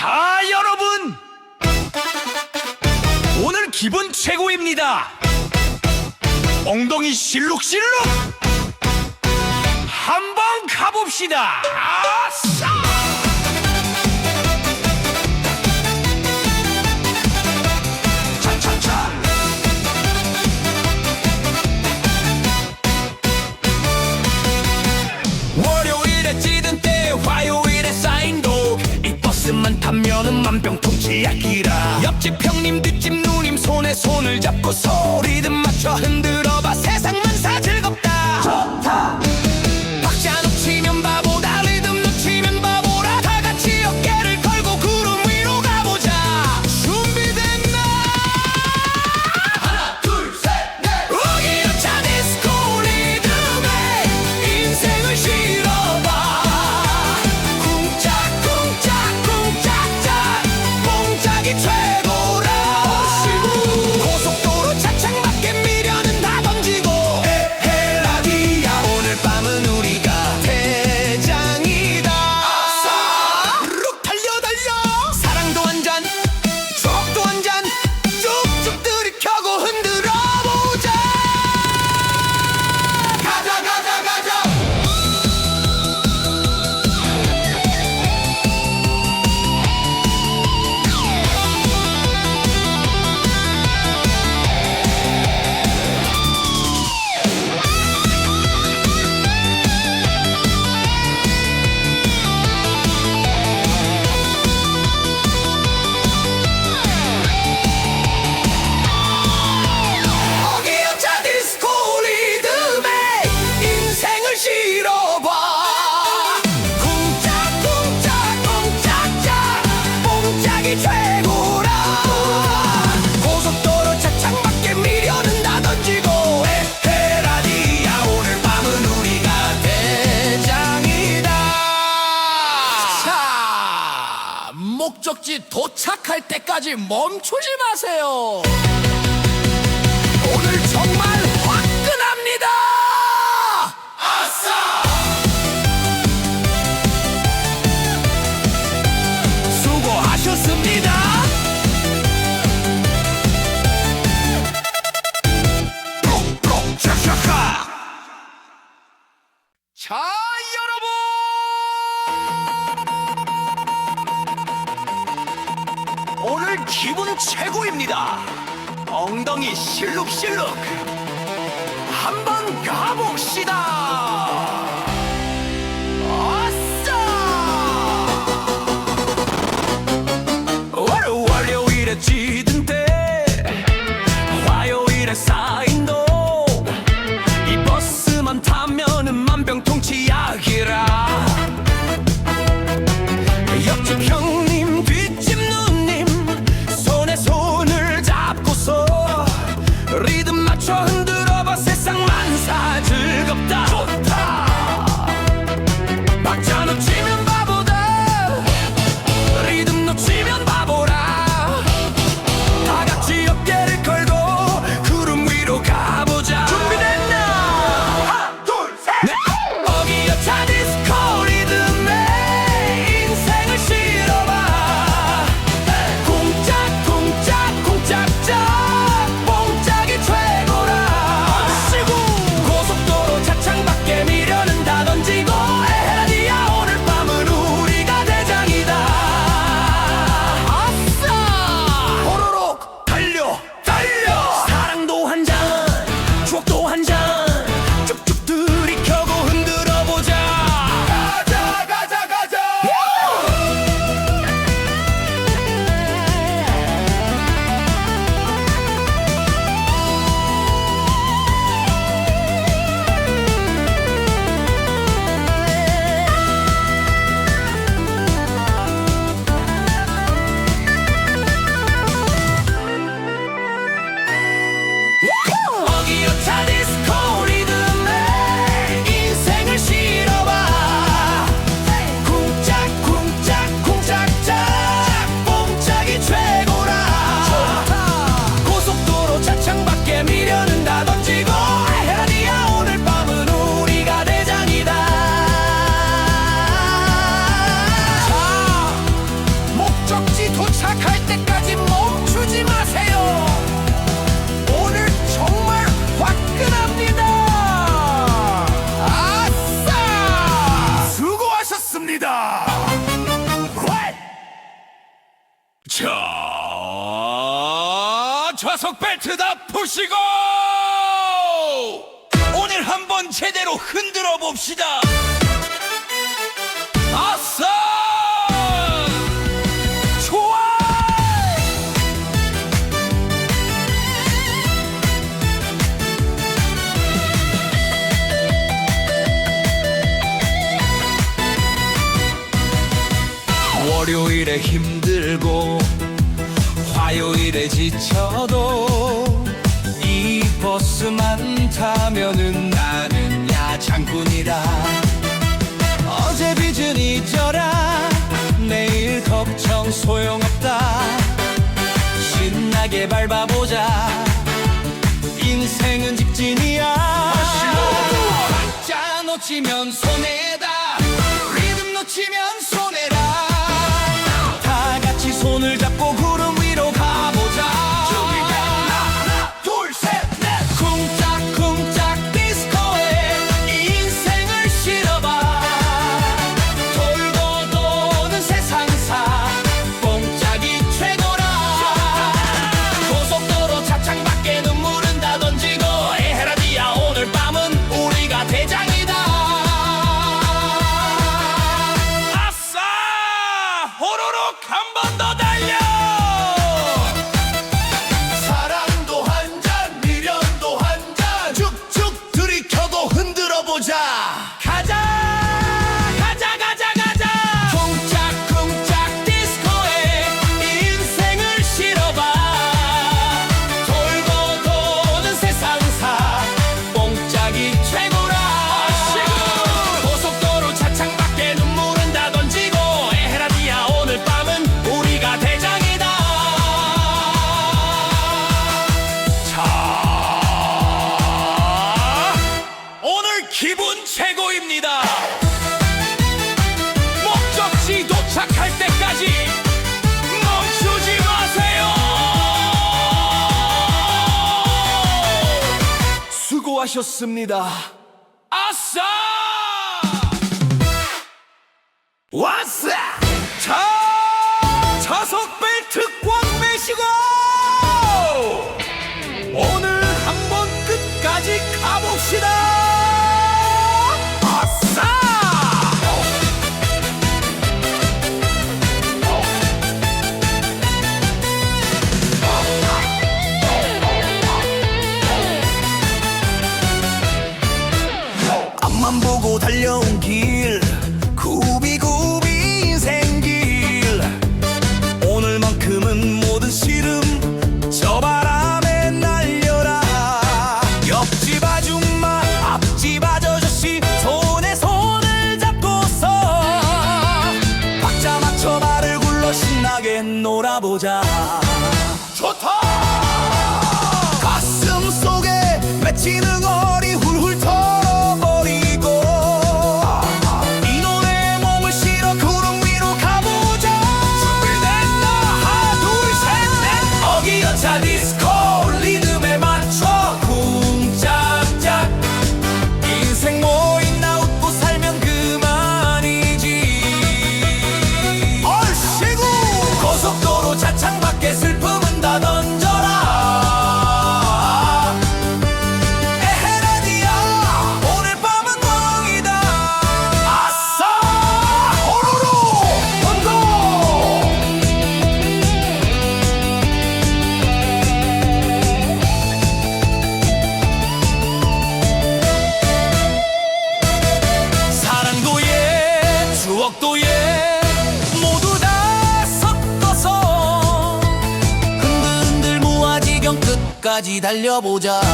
자, 여러분! 오늘 기분 최고입니다! 엉덩이 실룩실룩! 한번 가봅시다! 아싸! 아키라. 옆집 형님 뒷집 누님 손에 손을 잡고 소리든 맞춰 흔들어 봐. 목적지 도착할 때까지 멈추지 마세요. 오늘 정말 화끈합니다. 아싸! 수고하셨습니다. 갑니다. 엉덩이 실룩실룩. 한번 가봅시다. 아싸! 월, 월요일에 찌든 때, 화요일에 쌓인도, 이 버스만 타면은 만병통치약. 모시고 오늘 한번 제대로 흔들어 봅시다. 아싸! 월요일에 힘들고 화요일에 지쳐도 버스만 타면은 나는 야장군이라 어제 빚은 잊어라. 내일 걱정 소용없다. 신나게 밟아보자. 인생은 직진이야. 짜놓치면 손해다. 최고입니다. 목적지 도착할 때까지 멈추지 마세요. 수고하셨습니다. 아싸! 왔어! 달려보자.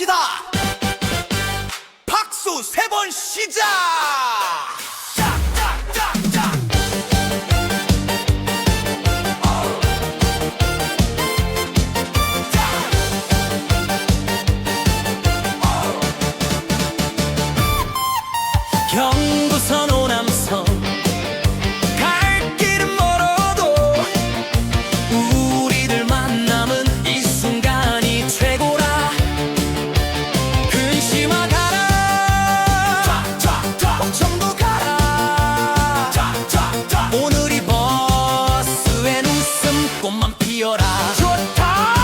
합시다. 박수 세 번 시작! ชุดท้า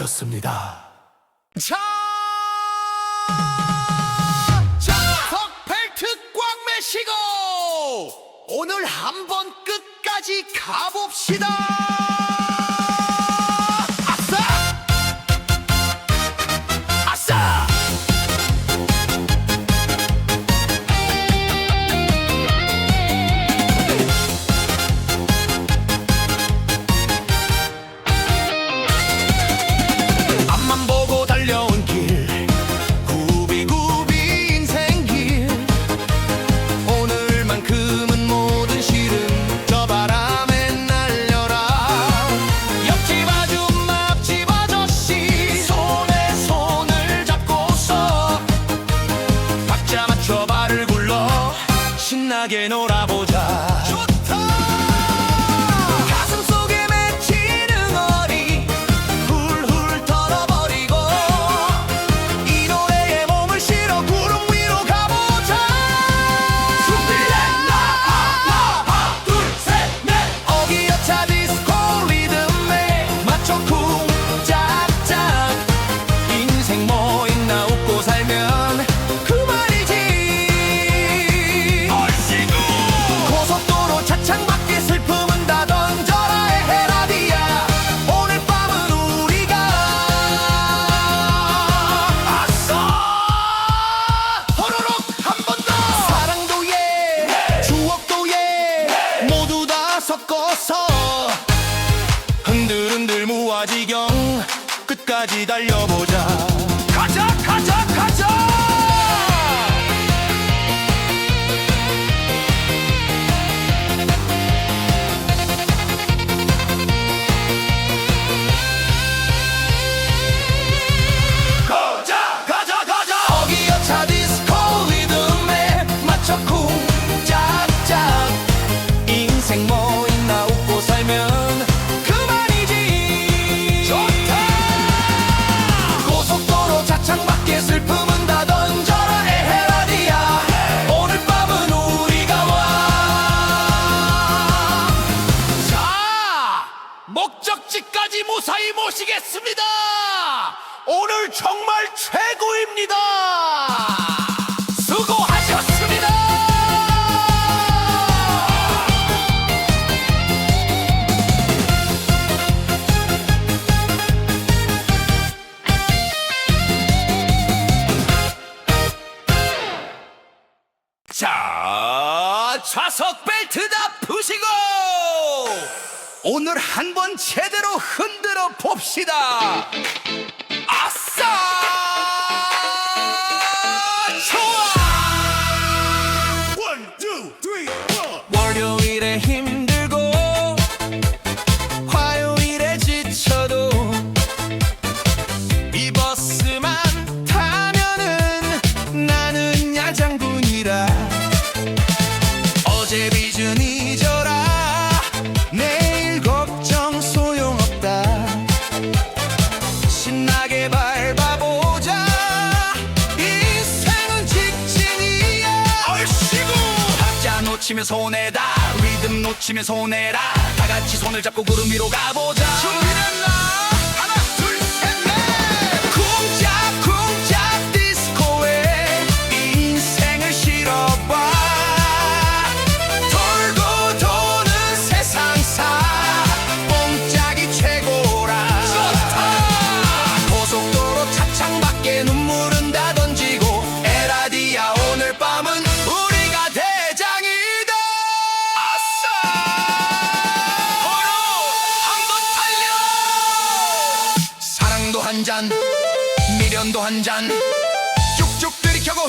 하셨습니다. 자! 장석펠트 꽉 메시고! 오늘 한번 끝까지 가봅시다! 신나게 놀아 끝까지 달려. Bye. 힘에 손해라. 다 같이 손을 잡고 구름 위로 가보자. 연도 한 잔. 쭉쭉 들이켜고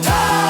Die.